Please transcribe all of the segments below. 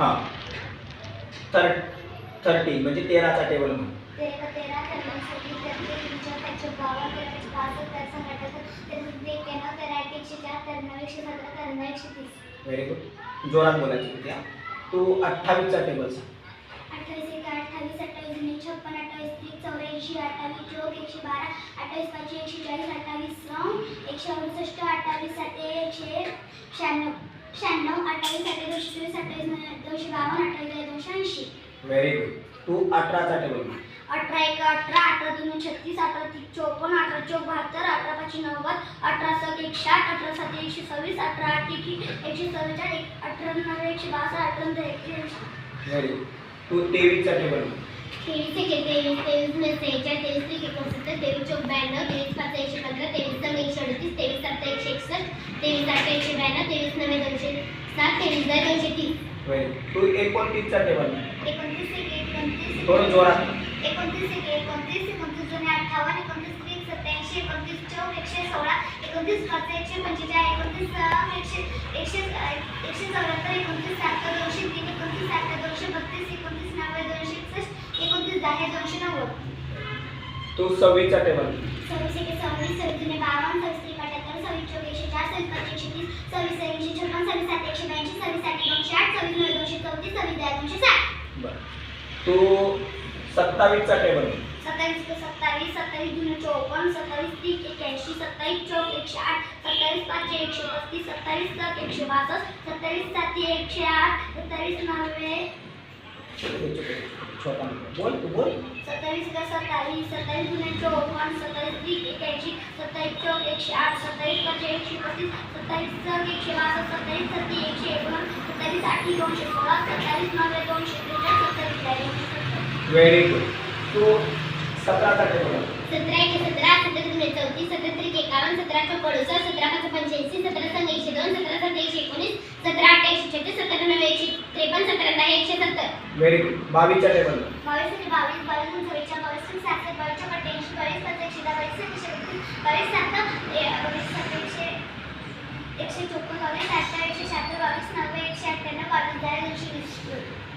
हां. थर थर्टी म्हणजे तेराचा टेबल म्हणून. तेरा तेरा तेरा व्हेरी गुड जोरात बोलायची होती. तू अठ्ठावीसचा टेबल सांग. अठ्ठावीस एक अठ्ठावीस अठ्ठावीस छप्पन अठ्ठावीस तीस चौऱ्याऐंशी अठ्ठावीस चौक एकशे बारा अठ्ठावीस पाचशे एकशे चाळीस अठ्ठावीस नऊ एकशे अडुसष्ट अठ्ठावीस साते एकशे शहाण्णव शहाण्णव अठ्ठावीस दोनशे नऊ दोनशे बावन्न अठ्ठावीस दोनशे ऐंशी. व्हेरी गुड तू अठराचा टेबल अठरा एक अठरा अठरा दोन छत्तीस अठरा तीस चौपन्न अठरा चौक बहात्तर अठरा पाचशे नव्वद अठरा सात एकशे आठ अठरा सात एकशे सव्वीस अठरा आठ एकी एकशे चव्वेचाळीस एक अठरा नऊ एकशे बासष्ट अठरा नऊ एकशे व्हेरी गुड तू तेवीसचा टेबल तेवीस एक तेवीस तेवीस सेहेचाळीस तेवीस एक एकोणसत्तर तेवीस चौक ब्याण्णव तेवीस पाच एकशे पंधरा तेवीस नऊ एकशे अडतीस तेवीस सात एकशे एकसष्ट तेवीस आठ एकशे ब्याण्णव तेवीस नव्हे दोनशे सात तेवीस दहा दोनशे तीस. तू एकोणतीसचा टेबल एकोणतीस एक एकोणतीस थोडं जोरात. एकोणतीस एक एकोणतीस एकोणतीस दोन अठ्ठावन्न एकोणतीस सत्याऐंशी एकोणतीस चौक एकशे सोळा एकोणतीस पाच एकशे पंचेचाळीस एकोणतीस सहा एकशे एकशे एकशे चौऱ्याहत्तर एकोणतीस सात दोनशे तीन एकोणतीस दोनशे बत्तीस एकोणतीस नव्वद दोनशे एकसष्ट एकोणतीस दहा दोनशे नव्वद. तू सव्वीसचा टेबल सव्वीस एके सव्वीस सव्वीस जुने बावन्न सव्वीस त्रिक अठ्याहत्तर सव्वीस चौक एकशे चार सव्वीस पाच एकशे तीस सव्वीस एकशे छप्पन सव्वीस सात एकशे ब्याऐंशी सव्वीस आठ दोनशे आठ सव्वीस नऊ दोनशे चौतीस सव्वीस दहा दोनशे साठ बरं. तू सत्तावीसचा टेबल सत्तावीस ते सत्तावीस सत्तावीस जुने चौपन्न सत्तावीस तीस एक्याऐंशी सत्तावीस चौक एकशे आठ सत्तावीस पाचशे एकशे पस्तीस सत्तावीस सात एकशे बासष्ट सत्तावीस साती एकशे आठ सत्तावीस नव्वे सत्तावीस का सत्तावीस सत्तावीस जुने चौपन्न सत्तावीस तीस एक्याऐंशी सत्तावीस चौक एकशे आठ सत्तावीस पाचशे एकशे पस्तीस सत्तावीस चौक एकशे बासष्ट सत्तावीस सत्ती एकशे एकोण सत्तावीस आठी दोनशे सोळा सत्तावीस नव्वे दोनशे त्रेचाळीस सत्तावीस दहा दोनशे सत्तर व्हेरी गुड तू सतराचा टेबल म्हण सतरा एक सतरा सतरा दोन चौतीस सतरा त्रिक एकावन्न सतरा चौक अडुसष्ट सतरा पाच पंच्याऐंशी सतरा संघ एकशे दोन सतरा सात एकशे एकोणीस सतरा आठ एकशे छत्तीस सतरा नऊ एकशे त्रेपन्न सतरा दहा एकशे सत्तर. व्हेरी गुड बावीसचा टेबल म्हण बावीस आणि बावीस चव्वेचाळीस बावीस आणि सहासष्ट बावीस चौक अठ्ठ्याऐंशी बावीस पाच एकशे दहा बावीस सात एकशे बावीस सात ए- बावीस सात एकशे एकशे चोपन्न बावीस अठरा एकशे शहात्तर बावीस नव्वद एकशे अठ्ठ्याण्णव बावीस दहा दोनशे वीस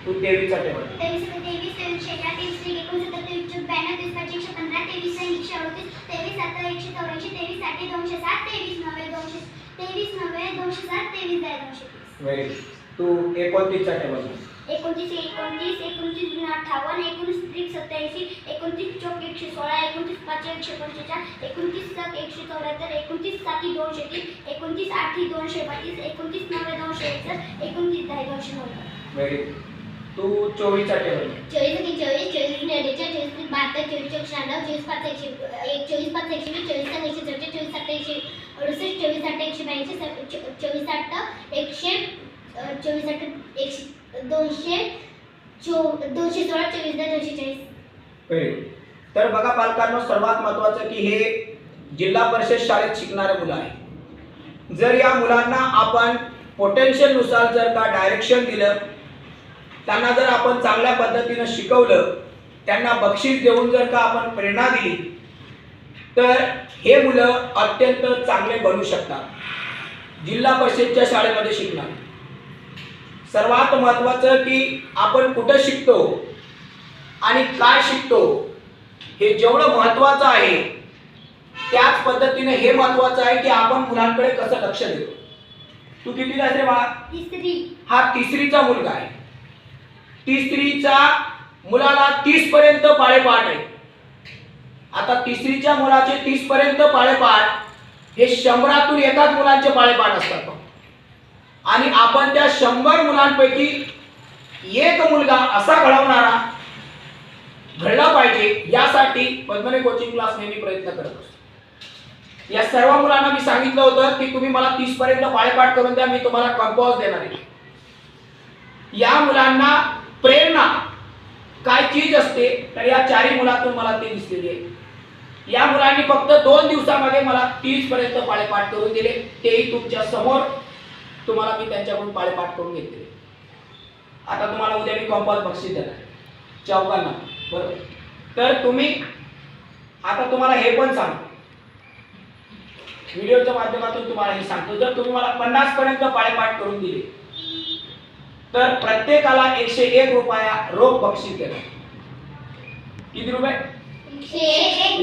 तू तेवीस तेवीस तेवीस तेवीस एक एकोणसत्तर तेवीस चौक ब्याण्णव तेवीस पाच एकशे पंधरा तेवीस सहा एकशे अडतीस तेवीस सात एकशे चौऱ्याऐंशी तेवीससाठी दोनशे सात तेवीस नव्वे दोनशे तेवीस नव्वे दोनशे सात तेवीस दहा दोनशे तीस. व्हेरी गुड तू एकोणतीसचा टेबल म्हण एकोणतीस एकोणतीस एकोणतीस अठ्ठावन्न एकोणीस त्रिक सत्याऐंशी एकोणतीस चौक एकशे सोळा एकोणतीस पाच एकशे पंचेचाळीस एकोणतीस सात एकशे चौऱ्याहत्तर एकोणतीस साती दोनशे तीस एकोणतीस आठी दोनशे बत्तीस एकोणतीस नव्वे दोनशे एकसष्ट एकोणतीस दहा दोनशे नव्वद. व्हेरी गुड तू चोवीसचा टेबल चोवीस एक चोवीस चोवीस गुणे अठ्ठेचाळीस चोवीस बहात्तर चोवीस चौक शहाण्णव चोवीस पाच एकशे एक चोवीस पाच एकशे वीस चोवीस सहा एकशे चौतीस चोवीस सात एकशे अडुसष्ट चोवीस आठ एकशे ब्याऐंशी चोवीस आठ एकशे चोवीस आठ एकशे दोनशे चो दोनशे सोळा चोवीस दहा दोनशे चाळीस. तर बघा पालकांनो सर्वात महत्त्वाचं की हे जिल्हा परिषद शाळेत शिकणारे मुलं आहे जर या मुलांना आपण पोटेन्शियलनुसार जर का डायरेक्शन दिलं त्यांना जर आपण चांगल्या पद्धतीनं शिकवलं त्यांना बक्षीस देऊन जर का आपण प्रेरणा दिली तर हे मुलं अत्यंत चांगले बनू शकतात. जिल्हा परिषदच्या शाळेमध्ये शिकणार. सर्वात महत्त्वाचं की आपण कुठं शिकतो आणि काय शिकतो हे जेवढं महत्वाचं आहे त्याच पद्धतीने हे महत्वाचं आहे की आपण मुलांकडे कसं लक्ष देतो. तू किती रे हा तिसरीचा मुलगा आहे. तिसरीच्या मुलाला तीस पर्यंत पाळेपाठ आहे. आता तिसरीच्या मुलाचे तीस पर्यंत पाळेपाठ हे शंभरातून एकाच मुलांचे पाळेपाठ असतात आणि आपण त्या शंभर मुलांपैकी एक मुलगा असा घडवणारा घडला पाहिजे यासाठी पद्मने कोचिंग क्लास नेहमी प्रयत्न करत असतो. या सर्व मुलांना मी सांगितलं होतं की तुम्ही मला तीस पर्यंत पाळेपाठ करून द्या मी तुम्हाला कंपॉज देणार आहे. या मुलांना प्रेरणा. काय चीज असते तर या चारही मुलातून मला ते दिसलेली आहे. या मुलांनी फक्त दोन दिवसामध्ये मला तीस पर्यंत पाळेपाठ करून दिले. तेही तुमच्यासमोर. तुम्हाला मी त्यांच्याकडून पाळेपाठ करून घेतले. आता तुम्हाला उद्या मी कंपॉज बक्षीस देणार चौकांना बरोबर. तर तुम्ही आता तुम्हाला हे पण सांगतो. व्हिडिओच्या माध्यमातून तुम्हाला हे सांगतो. जर तुम्ही मला पन्नास पर्यंत पाळेपाठ करून दिले तर प्रत्येकाला एकशे एक रुपया रोख बक्षीस देणार किती रुपये?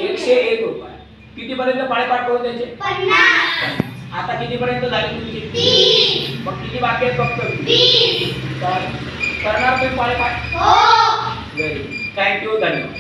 एकशे एक रुपये. किती पर्यंत पाळेपाठ करून द्यायचे? आता किती पर्यंत झाले तुमचे? मग किती बाकी आहेत फक्त? करणार तुम्ही पाळेपाठ? व्हेरी थँक्यू धन्यवाद.